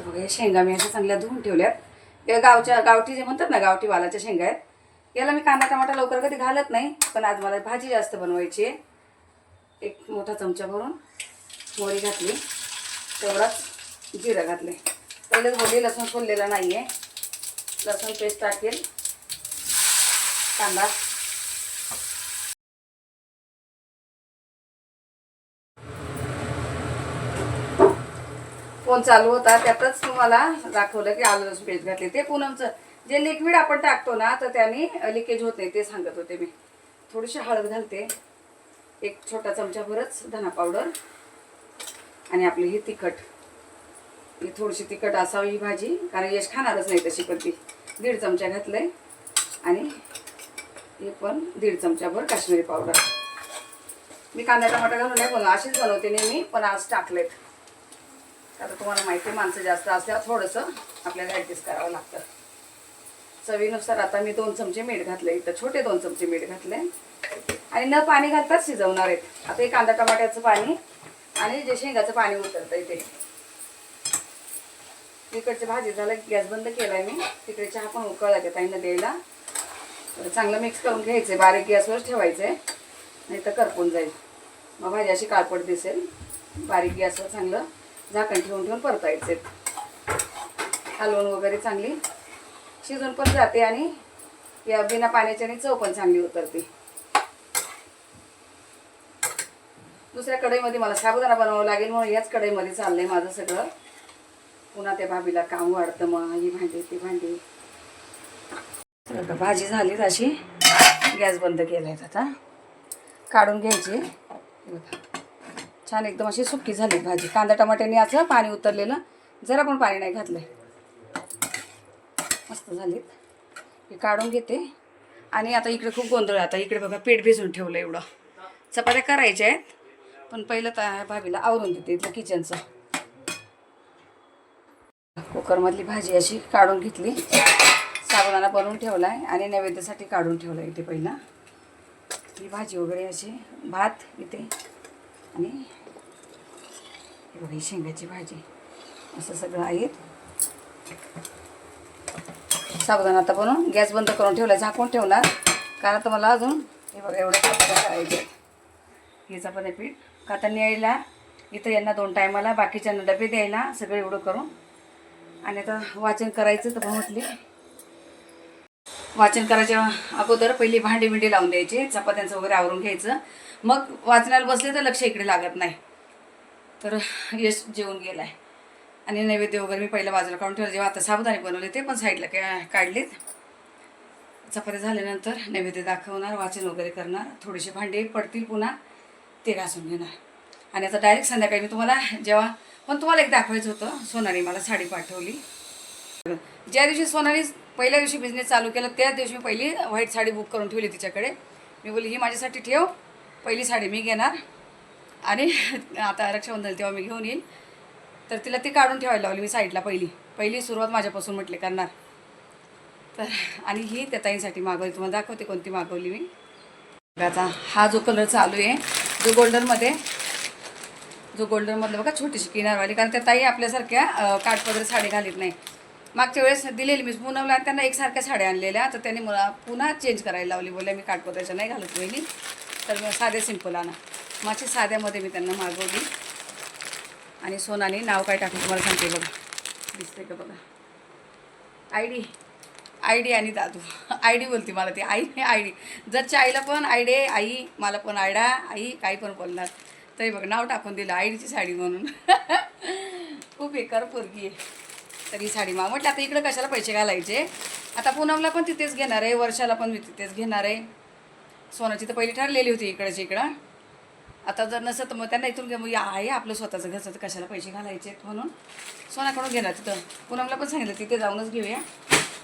तर बघा शेंगा मी अशा चांगल्या धुवून ठेवल्यात. या गावच्या गावठी जे म्हणतात ना गावठी वालाच्या शेंगा आहेत याला मी कांदा टमाटा लवकर कधी घालत नाही पण आज मला भाजी जास्त बनवायची आहे. एक मोठा चमचा भरून मोहरी घातली तेवढाच जिरं घातले पहिलेच बोलली लसूण सोललेला नाही आहे लसूण पेस्ट टाकेल. कांदा फोन चालू होता त्यातच तुम्हाला दाखवलं की आलं लसूण पेस्ट घातली. ते पूनमचं जे लिक्विड आपण टाकतो ना तर त्याने लिकेज होत नाही ते सांगत होते मी. थोडीशी हळद घालते. एक छोटा चमचाभरच धना पावडर आणि आपली ही तिखट. ही थोडीशी तिखट असावी ही भाजी कारण यश खाणारच नाही तशी पण ती. दीड चमचा घातलंय. आणि हे पण दीड चमचाभर काश्मीरी पावडर मी कांदा टमाटा घालून नाही बनव अशीच बनवते नेहमी पण आज टाकलेत. आता तुम्हाला माहिती आहे, माणसं जास्त असल्यावर थोडंसं आपल्याला ॲडजस्ट करावं लागतं. चवीनुसार आता मी दोन चमचे मीठ घातले इथं छोटे दोन चमचे मीठ घातले आणि न पाणी घालताच शिजवणार आहेत. आता हे कांदा टमाट्याचं पाणी आणि जे शेंगाचं पाणी उतरतं इथे इकडची भाजी झालं गॅस बंद केलाय मी. तिकडे चहा पण उकळला त्या ताईंना द्यायला. तर चांगलं मिक्स करून घ्यायचं बारीक गॅसवर ठेवायचं आहे नाही तर करपून जाईल. मग भाजी अशी काळपट दिसेल. बारीक गॅसवर चांगलं झाकण ठेवून ठेवून परतायचे. हलवून वगैरे चांगली शिजून पण जाते आणि या बिना पाण्याच्याने चव पण चांगली उतरते. दुसऱ्या कढईमध्ये मला साबुदाणा बनवावं लागेल म्हणून याच कढईमध्ये चाललंय माझं सगळं. पुन्हा त्या भाभीला काम वाढतं मग ही भांडी ती भांडी. आता भाजी झाली अशी गॅस बंद केलाय आता. काढून घ्यायची. छान एकदम अशी सुकी झाली भाजी. कांदा टमाट्याने असं पाणी उतरलेलं. जरा पण पाणी नाही घातलं मस्त झालीत. हे काढून घेते. आणि आता इकडे खूप गोंधळ आहे. आता इकडे बघा पीठ भिजून ठेवलं एवढं. चपात्या करायच्या आहेत पण पहिलं तर भाभीला आवरून देते इथलं किचनचं कुकरमधली भाजी अशी काढून घेतली. साबुदाणा बनवून ठेवला आहे आणि नैवेद्यासाठी काढून ठेवलं इथे पहिला. ही भाजी वगैरे अशी भात इथे आणि हे शेंगाची भाजी. असं सगळं आहे. साबुदाणा आता बनवून गॅस बंद करून ठेवला झाकून ठेवणार. कारण आता मला अजून हे बघा एवढं चपात्या करायचे आहेत हे चपात्या पीठ का आता न्यायला इथं यांना दोन टायमाला बाकीच्यांना डबे द्यायला सगळं एवढं करून. आणि आता वाचन करायचं तर म्हटले. वाचन करायच्या अगोदर पहिली भांडी बिंडी लावून द्यायची चपात्यांचं वगैरे आवरून घ्यायचं. मग वाचनाला बसले तर लक्ष इकडे लागत नाही. तर यश जेवून गेलाय. आणि नैवेद्य वगैरे मी पहिल्या बाजूला काढून ठेवलं. जेव्हा आता साबुदाणे बनवले ते पण साईडला का काढलेत. चपात्या झाल्यानंतर नैवेद्य दाखवणार वाचन वगैरे करणार. थोडीशी भांडी पडतील पुन्हा ते घासून घेणार. आणि आता डायरेक्ट संध्याकाळी मी तुम्हाला जेव्हा पण तुम्हाला एक दाखवायचं होतं. सोनाली मला साडी पाठवली. ज्या दिवशी सोनाली पहिल्या दिवशी बिझनेस चालू केला त्याच दिवशी मी पहिली व्हाईट साडी बुक करून ठेवली तिच्याकडे. मी बोलली ही माझ्यासाठी ठेव. पहिली साडी मी घेणार. आणि आता रक्षाबंधन तेव्हा मी घेऊन येईल तर तिला ती काढून ठेवायला लावली मी साईडला पहिली. पहिली सुरुवात माझ्यापासून म्हटले करणार. तर आणि ही त्या ताईंसाठी मागवली. तुम्हाला दाखवते कोणती मागवली मी. आता हा जो कलर चालू आहे जो गोल्डनमध्ये जो गोल्डनमधलं बघा छोटीशी किनारवाली. कारण त्या ताई आपल्यासारख्या काठपदर साडी घालीत नाही. मागच्या वेळेस दिलेली मी पुनवला आणि त्यांना एकसारख्या साड्या आणलेल्या. तर त्यांनी मला पुन्हा चेंज करायला लावली. बोलल्या मी काठपदराच्या नाही घालत वहिनी. तर साधे साध्या सिंपल आणा. माझी साध्यामध्ये मी त्यांना मागवली. आणि सोनाने नाव काय टाकलं तुम्हाला सांगते बघा. दिसते का बघा? आय डी आय डी आणि दादू. आय डी बोलते मला ती. आई आय डी जरच्या आईला पण आय डी आई मला पण आयडा आई काही पण बोलणार. तरी बघ नाव टाकून दिलं आय डीची साडी म्हणून. खूप बेकार पोरगी आहे. तर ही साडी माग. म्हटलं आता इकडं कशाला पैसे घालायचे? आता पूनमला पण तिथेच घेणार आहे. वर्षाला पण मी तिथेच घेणार आहे. सोनाची तर पहिली ठरलेली होती इकडची इकडं आता जर नसतं तर मग त्यांना इथून घे. मग या आहे आपलं स्वतःचं घरचं तर कशाला पैसे घालायचे म्हणून. सोनाकडून घेणार तिथं. पूनमला पण सांगितलं तिथे जाऊनच घेऊया.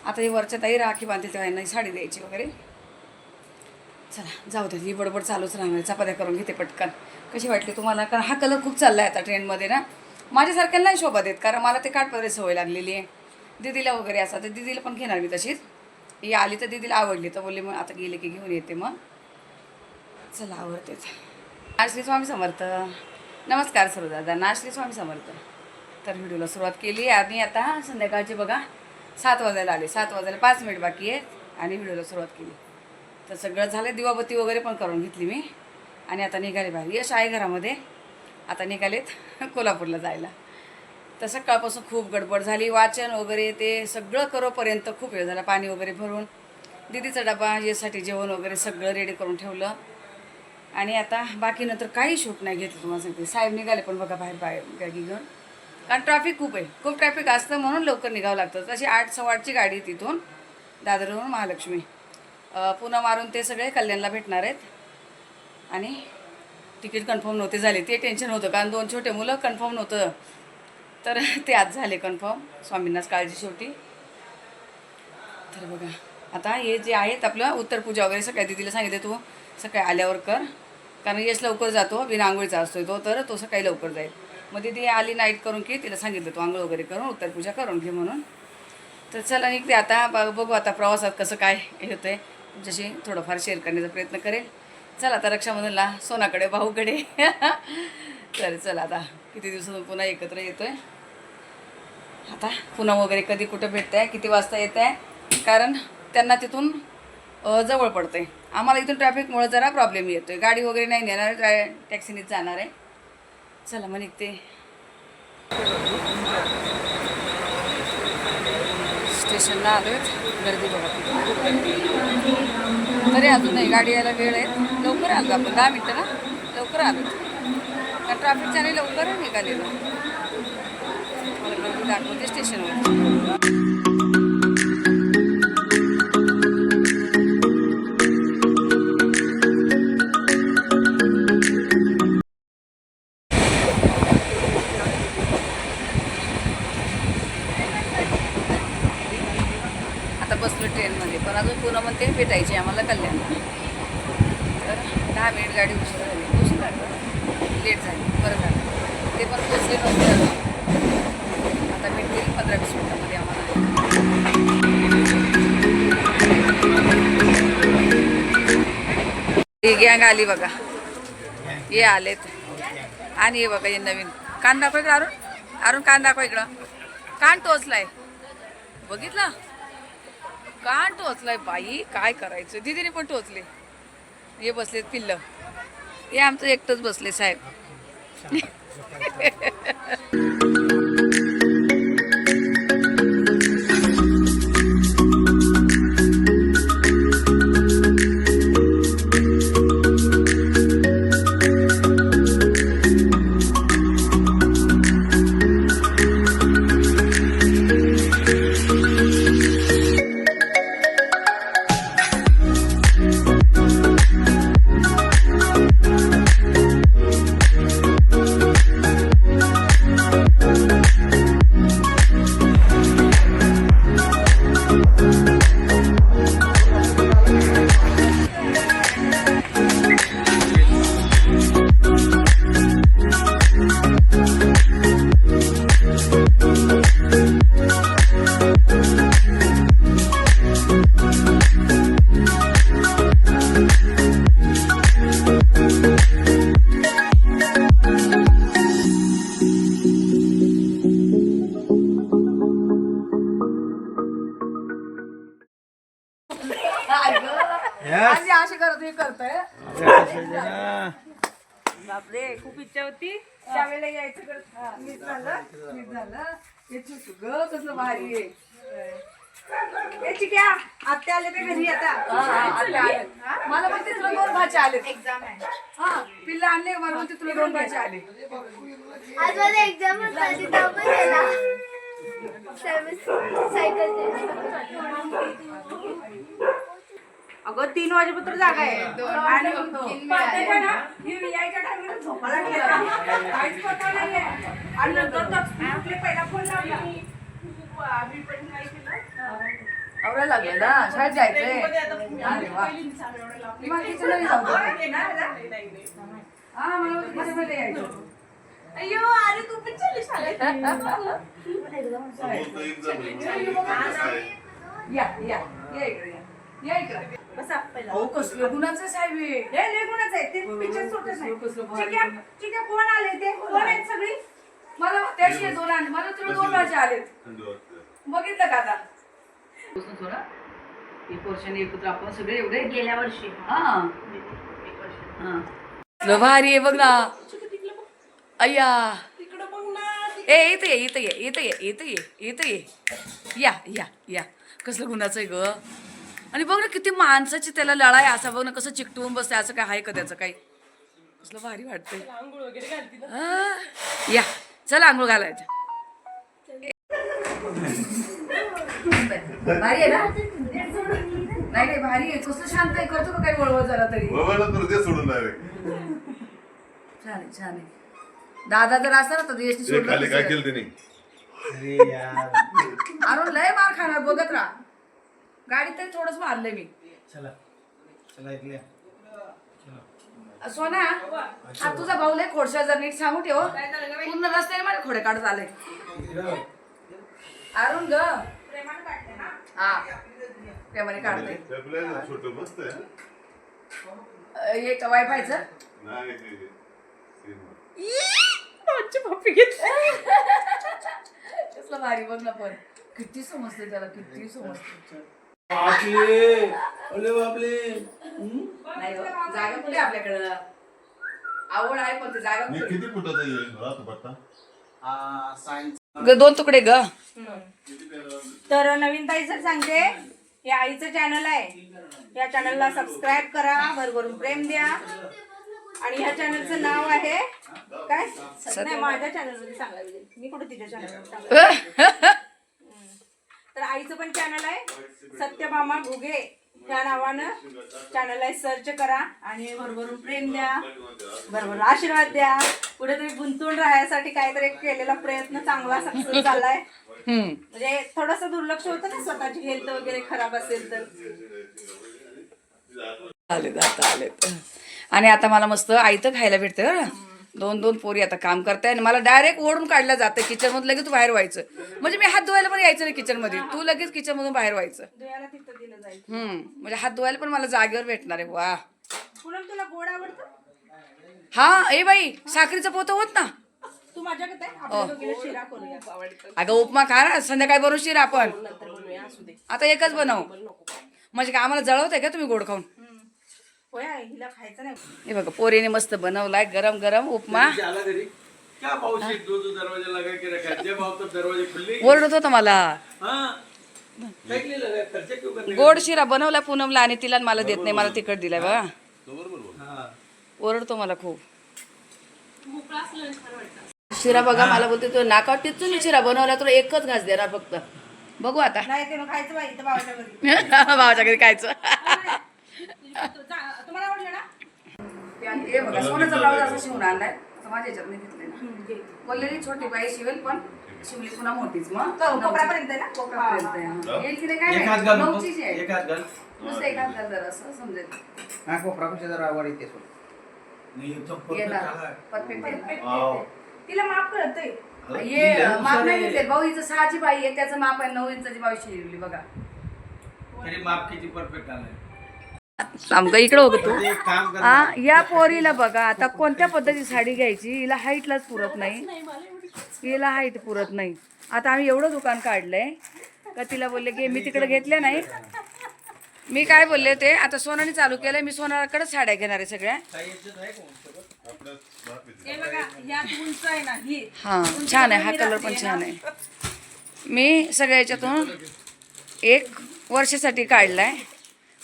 आता ही वरच्या ताई राखी बांधते तेव्हा यांना साडी द्यायची वगैरे. चला जाऊ दे. ही बडबड चालूच राहणार. चपात्या करून घेते पटकन. कशी वाटली तुम्हाला? कारण हा कलर खूप चालला आहे आता ट्रेंडमध्ये ना. माझ्यासारख्याला नाही शोभा देत कारण मला ते काठपदरी सवय लागलेली आहे. दिदीला वगैरे असा. तर दिदीला पण घेणार मी तशीच. ही आली तर दिदीला आवडली. तर बोलली मग आता गेले की घेऊन येते मग. चला आवडतेच. नाश्री स्वामी समर्थ. नमस्कार सर्व दादा नाश्री स्वामी समर्थ. तर व्हिडिओला सुरुवात केली. आणि आता संध्याकाळचे बघा. सात वाजायला आले. सात वाजायला पाच मिनिट बाकी आहेत आणि व्हिडिओला सुरुवात केली. तर सगळं झालं. दिवाबत्ती वगैरे पण करून घेतली मी. आणि आता निघाले बाहेर. यश आहे घरामध्ये. आता निघालेत कोल्हापूरला जायला. तर सकाळपासून खूप गडबड झाली. वाचन वगैरे ते सगळं करोपर्यंत खूप वेळ झाला. पाणी वगैरे भरून. दिदीचा डबा यासाठी जेवण वगैरे सगळं रेडी करून ठेवलं. आणि आता बाकी नंतर काही शूट नाही घेतलं तुम्हाला सांगते साहेब निघाले पण बघा बाहेर बाहेर गाडी घेऊन. कारण ट्रॅफिक खूप आहे. खूप ट्रॅफिक असतं म्हणून लवकर निघावं लागतं. तशी आठ सव्वा आठची गाडी आहे तिथून दादरवरून महालक्ष्मी. पुन्हा मारून ते सगळे कल्याणला भेटणार आहेत. आणि तिकीट कन्फर्म नव्हते झाले. ते टेन्शन होतं. कारण दोन छोटे मुलं कन्फर्म नव्हतं. तर ते आज झाले कन्फर्म. स्वामींनाच काळजी शेवटी. तर बघा. आता हे जे आहेत आपलं उत्तर पूजा वगैरे सकाळी दिदीला सांगितलं तू. सकाळी आल्यावर कर. कारण यश लवकर जातो बिना आंघोळीचा असतो तो तर तो सकाळी लवकर जाईल. मग ती आली नाईट करून की तिला सांगितलं तू आंघोळ वगैरे करून उत्तर पूजा करून घे म्हणून. तर चला निघते आता बघू आता प्रवासात कसं काय होतं आहे तुमच्याशी थोडंफार शेअर करण्याचा प्रयत्न करेल. चला आता रक्षाबंधनला सोनाकडे भाऊकडे. तर चला आता किती दिवसातून पुन्हा एकत्र येतो आहे आता पुन्हा वगैरे कधी कुठं भेटत आहे किती वाजता येत आहे कारण त्यांना तिथून जवळ पडतं आहे आम्हाला इथून ट्रॅफिकमुळं जरा प्रॉब्लेम येतो आहे गाडी वगैरे नाही नेणार गा- टॅक्सीनेच जाणार आहे. चला मग निघते. स्टेशनला आलो आहे गर्दी बघा तरी अजून नाही गाडी यायला वेळ आहे. लवकर आलो आपण दहा मिनटं ना? लवकर आलो. का ट्रॅफिकच्या नाही लवकर निघालेलं. मला गर्दी दाखवते स्टेशनवर आम्हाला कल्याण. तर दहा मिनिट गाडी उशीर झाली. उशीर लागला लेट झाली. बरं झालं ते पण पोचले नव्हते आता भेटतील पंधरा वीस मिनिटामध्ये आम्हाला. ही गँग आली बघा. हे आलेत. आणि हे बघा हे नवीन. कान दाखव इकडं अरुण. अरुण कान दाखव इकडं. कान टोचलाय. बघितलं? कान टोचलाय बाई? काय करायचं? दिदीने पण टोचले. हे बसलेत पिल्ल. हे आमचं एकटंच बसले साहेब. करतोय. बापरे खूप इच्छा होती. त्यावेळेला यायचं करत मीच झालं. मीच झालं. हे ग कसलं भारी आहे. ए, चिक्या आत्या आले का घरी आता? आत्या आले. मला म्हणते तुला दोन भाचे आले एक्झाम आहे. हा पिल्ला आणले मला म्हणते तुला दोन भाचे आले आज माझा एक्झाम होता तिथं पण गेला सायकल अगं तीन वाजेपर्यंत जागा आहे आणि पाट्याच्या ना, ही यायच्या टायमाला झोपायला गेला. काहीच पत्ता नाहीये. आणि नंतर तर आपले पहिला फोन लावला. आम्ही पण काय केलं? आवरायला लागलं ना शाळेत जायचंय अरे वा. मी बाकीचं नाही जाऊ देत. हा, मला वाटलं त्याच्यामध्ये यायचं. अय्यो अरे तू पण चालली शाळेत या या या इकडे या. या इकडे अहो कसलं गुणाचं साहेब लय गुणाचं आहे. ते हो, पिक्चर सुटत नाही. कसलं भारी चिक्या गुण. चिक्या कोण आले ते? कोण आहेत सगळी? मला त्याशी दोन आण मला तुला दोन थंड वाजते बघितलं का आता? थोडा एक वर्षाने एकत्र आपण सगळे एवढे गेल्या वर्षी. हा. हा. लय भारी आहे बघ ना. अय्या. ए इथं ये इथं ये इथं ये इथं ये इथं ये. या या या. कसलं गुन्हाचं आहे ग. आणि बघ ना किती माणसाची त्याला लढाई असा बघ ना कसं चिकटवून बसते असं काय आहे का त्याचं काही? कसलं भारी वाटतंय. हा. या. चला आंघोळ घालायचं. भारी आहे ना? नाही नाही भारी आहे. कसं शांत आहे. करतो का काही वळवळ जरा तरी? सोडून छान आहे छान आहे. दादा जर असता ना तर यशनी ते सोडलं अरे यार. अरुण लय मार खाणार बघत राहा. गाडीत तरी थोडंच मारलंय मी. चला. सोना हा तुझा भाऊ लय खोडशा जर नीट सांगू ठेव. पूर्ण रस्त्याने माझे खोडे काढत आले अरुण ग. हा. प्रेमाने काढते छोटं मस्त अ, एक वायफायचं कसलं भारी बघ ना पण. किती समजते त्याला किती समजते अरे बापले नाही हो, जागा कुठे आपल्याकडं? आवड आहे पण ते जागा मी कुठे? किती फुटाचा येईल ग, दोन तुकडे ग. तर नवीन ताई सर सांगते हे आईचं चॅनल आहे. या चॅनलला सबस्क्राईब करा भरभरून प्रेम द्या. आणि ह्या चॅनलचं नाव आहे काय? नाही माझ्या चॅनलमध्ये सांगायला लागेल. मी कुठे तिच्या सांगायला तर आईचं पण चॅनल आहे. सत्यभामा घुगे या नावानं चॅनल आहे. सर्च करा आणि भरभरून प्रेम द्या. भरभरून आशीर्वाद द्या. कुठेतरी गुंतून राहण्यासाठी काहीतरी केलेला प्रयत्न चांगला सक्सेस झालाय. म्हणजे थोडस दुर्लक्ष होतं ना स्वतःची हेल्थ वगैरे खराब असेल तर. आलेत आता आलेत. आणि आता मला मस्त आयतं खायला भेटतं बरं. दोन दोन पोरी आता काम करताय आणि मला डायरेक्ट ओढून काढलं जातं किचन मधून लगेच तू बाहेर व्हायचं. म्हणजे मी हात धुवायला पण यायचं नाही किचनमध्ये तू लगेच किचन मधून बाहेर व्हायचं. दुयाला तिथं दिलं जाईल. हम्म. म्हणजे हात धुवायला पण मला जागेवर भेटणार आहे. वा पूनम तुला गोड आवडतं? हा ए बाई साखरीचं पोतं होत ना? तू माझ्याकडे आहे? आवडतं. अगं उपमा खा ना. संध्याकाळी बनवू शिरा आपण. नंतर बनवूया. असू दे. आता एकच बनव. म्हणजे काय आम्हाला जळवतंय का तुम्ही गोड खाऊन? हिला खायचं नाही. हे बघा पोरीने मस्त बनवलाय गरम गरम उपमा. आला घरी क्या भाव से दो दो दरवाजे लगा के रखा है? जब आओ तब दरवाजे खुले ओरडत होता मला. हाँ. है? गोड शिरा बनवला पूनमला आणि तिला मला देत नाही मला तिकट दिलाय बघा. हाँ. ओरडतो मला खूप. शिरा बघा मला बोलते तो नाकावर टिचून शिरा बनवला तुला एकच घास देणार फक्त. बघू आता. नाही ते मग खायचं भावाच्या घरी. खायचं. तुम्हाला आवडलं ना? हे बघा सोन्याचा ब्लाऊज असा शिवून आणलाय. माझ्या याच्यात नाही घेतले ना बोललेली छोटी बाई शिवेल पण शिवली पुन्हा मोठीच मग. कोपरापर्यंत आहे ना? कोपरापर्यंत आहे, हा. येईल की नाही काय एक हात नाही घाल नऊचीच आहे. एक हात घाल. नुसतं एक हात घाल जरा असं समजेल. हा कोपरा कशा जरा वर येते सोड. येणार. परफेक्ट येणार. तिला माफ करत आहे. ये माप नाही घेतले भाऊ हिचं सहाची बाई आहे त्याचं माप आहे नऊ इंचाची बाई शिवली बघा. तेरी माप किती परफेक्ट आला है आमका इकडं हो तू. हा या पोरीला बघा आता कोणत्या पद्धतीची साडी घ्यायची? हिला हाईटलाच पुरत नाही. हिला हाईट पुरत नाही. आता आम्ही एवढं दुकान काढलंय का तिला बोलले की मी तिकडे घेतल्या नाही. मी काय बोलले ते आता सोनाने चालू केलंय मी सोनाकडे साड्या घेणार आहे सगळ्या. काही याच्यात आहे का उंच? बघा यात उंच आहे ना हा. छान आहे हा कलर पण छान आहे. मी सगळ्या याच्यातून एक वर्षासाठी काढलाय.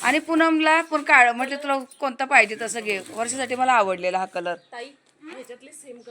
आणि पूनमला पण काळं म्हटलं तुला कोणता पाहिजे तसं घे. वर्षासाठी मला आवडलेला हा कलर